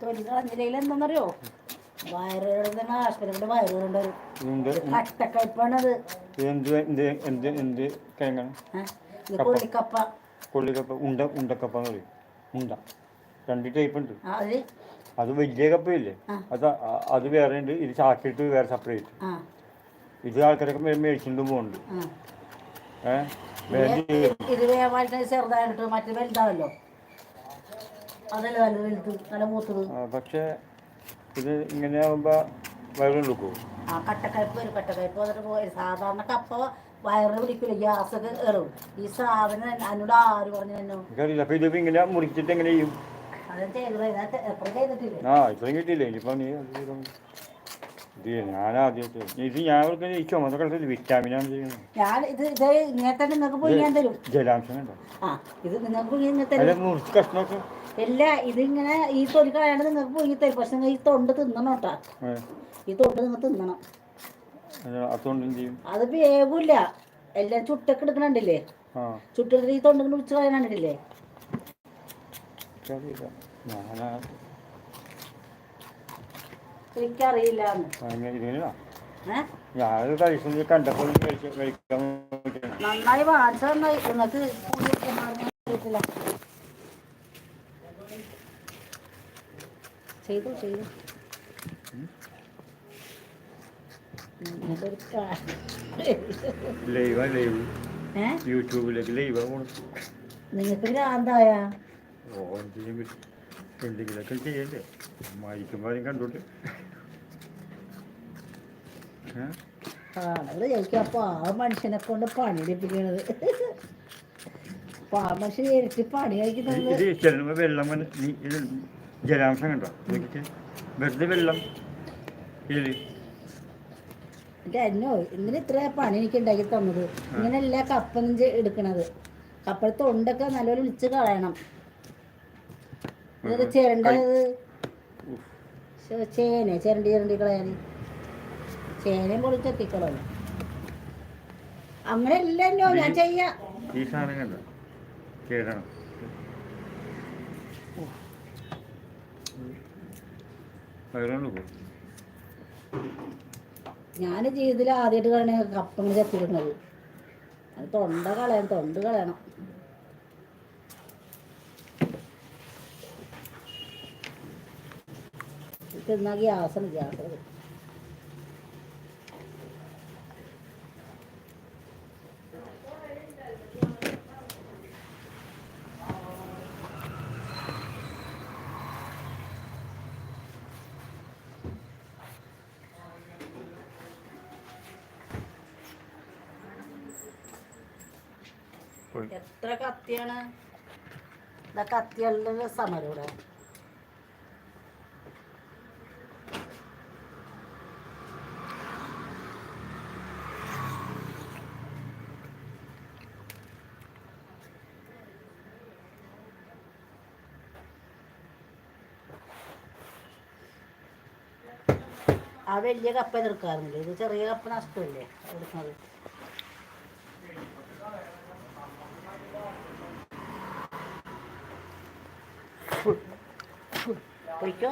തൊലി കളഞ്ഞില്ലെങ്കിൽ എന്താണെന്നറിയോ? വയറുകളുടെ ആശുപത്രിയുടെ വയറുകളുണ്ട് ഇതിന്റെ കട്ടക്കയ്പ്പാണത് എന്ത് എന്ത് എന്ത് എന്ത് കിഴങ്ങാണ് കൊള്ളിക്കപ്പ കൊള്ളിക്കപ്പ ഉണ്ട ഉണ്ടക്കപ്പ എന്ന് പറയും. ഉണ്ട രണ്ട് ടൈപ്പ് ഉണ്ട്. അത്? വലിയ കപ്പയില്ലേ. അത് അത് വേറെ ഉണ്ട്. ഇത് ചാക്കിട്ട് വേറെ സെപ്പറേറ്റ് ഇത് ആൾക്കാരൊക്കെ മേടിച്ചിട്ട് പോകുന്നുണ്ട് ഏഹ് ഇത് വേവായിട്ട് ചെറുതായിട്ട് മറ്റേ വലുതാവല്ലോ? അതല്ല നല്ല വലുത് നല്ല മൂത്തത്. പക്ഷേ ഇത് ഇങ്ങനെ ആകുമ്പോൾ വയറുകൊടുക്കുമോ ആ കട്ടക്കയപ്പ് വരും. കട്ടക്കയപ്പ് വന്നിട്ട് പോയി സാധാരണ കപ്പ വയറിന് പിടിക്കില്ല ഗ്യാസൊക്കെ ഈ സാധനം എന്നോട് ആര് പറഞ്ഞു എന്നോ? എനിക്കറിയില്ല. ഇങ്ങനെ മുറിച്ചിട്ട് എങ്ങനെ ചെയ്യും? അത് എപ്പോഴും ചെയ്തിട്ടില്ലേ? ആ ഇത്രയും കിട്ടിയില്ലേ? ഇനിയിപ്പോൾ നീ അത് ചെയ്തോ. ഇത് ഞാൻ അവർക്ക് ഈ ചുമന്ന കളത്തിൽ വിറ്റാമിനാണ് ചെയ്യുന്നത്. ഞാൻ ഇത് ഇത് ഇങ്ങനെ തന്നെ നിങ്ങൾക്ക് പോയി ഞാൻ തരും. ജലാംശം കണ്ടോ ആ ഇത് നിങ്ങൾക്ക് പോയി ഇങ്ങനെ അല്ല തരും മുറിച്ച് കഷ്ണമൊക്കെ. ഇല്ല ഇതിങ്ങനെ ഈ തൊലി കളയാണ്ട് നിങ്ങൾക്ക് പോയി തരും. പക്ഷെ നിങ്ങൾ ഈ തൊണ്ട് തിന്നണം കേട്ടാ. ഈ തൊണ്ട് നിങ്ങൾ തിന്നണം. അത് അതുകൊണ്ട് എന്ത് ചെയ്യും? അത് വേവില്ല. എല്ലാം ചുട്ടൊക്കെ എടുക്കണുണ്ടല്ലേ? ആ. ചുട്ടെടുത്ത് ഈ തൊണ്ടിങ്ങനെ ഉച്ച എനിക്കറിയില്ല ഞാനത് കണ്ടപ്പോൾ. നന്നായി നിങ്ങൾക്ക് അറിയത്തില്ല ചെയ്തു ചെയ്തു. യൂട്യൂബിലേക്ക് ലൈവാ നിങ്ങൾക്ക് ഭ്രാന്തായ? ഓ എന്തെങ്കിലുമൊക്കെ ചെയ്യണ്ടേ? മരിക്കുമ്പോൾ കണ്ടോട്ടെ ചോദിക്കും അപ്പൊ ആ മനുഷ്യനെ കൊണ്ട് പണി എടുപ്പിക്കണത്? ആ മനുഷ്യൻ നേരിട്ട് പണി കഴിക്കുന്നത് ചെല്ലുമ്പോൾ വെള്ളം ജലാംശം കണ്ടോ? വെറുതെ വെള്ളം. എന്നോ ഇന്നലെ ഇത്ര പണി എനിക്ക് ഉണ്ടാക്കി തന്നത്. ഇങ്ങനെയല്ല കപ്പ എടുക്കണത്. കപ്പഴത്തെ തൊണ്ടൊക്കെ നല്ലപോലെ വിളിച്ച് കളയണം. ഇതൊക്കെ ചിരണ്ടത് ചേന ചിരണ്ടി ചിരണ്ടി കളയാൻ ചേനയും പൊളി ചെത്തിക്കളയും അങ്ങനെ ഇല്ലല്ലോ ഞാൻ ചെയ്യാം. ഈ കേടണം. ഞാൻ ജീവിതത്തിൽ ആദ്യമായിട്ട് കളയണ കപ്പങ്ങൾ ചെത്തിക്കുന്നത് അത് തൊണ്ട കളയണം തൊണ്ട് കളയണം. തിന്നാ ഗ്യാസാണ് ഗ്യാസ് എത്ര കത്തിയാണ്? ഇതാ കത്തികളുടെ സമരം ഇവിടെ. ആ വലിയ കപ്പ എതിർക്കാറുണ്ട് ഇത് ചെറിയ കപ്പ നഷ്ടമല്ലേ? എടുക്കുന്നത്. പൊയ്ക്കോ?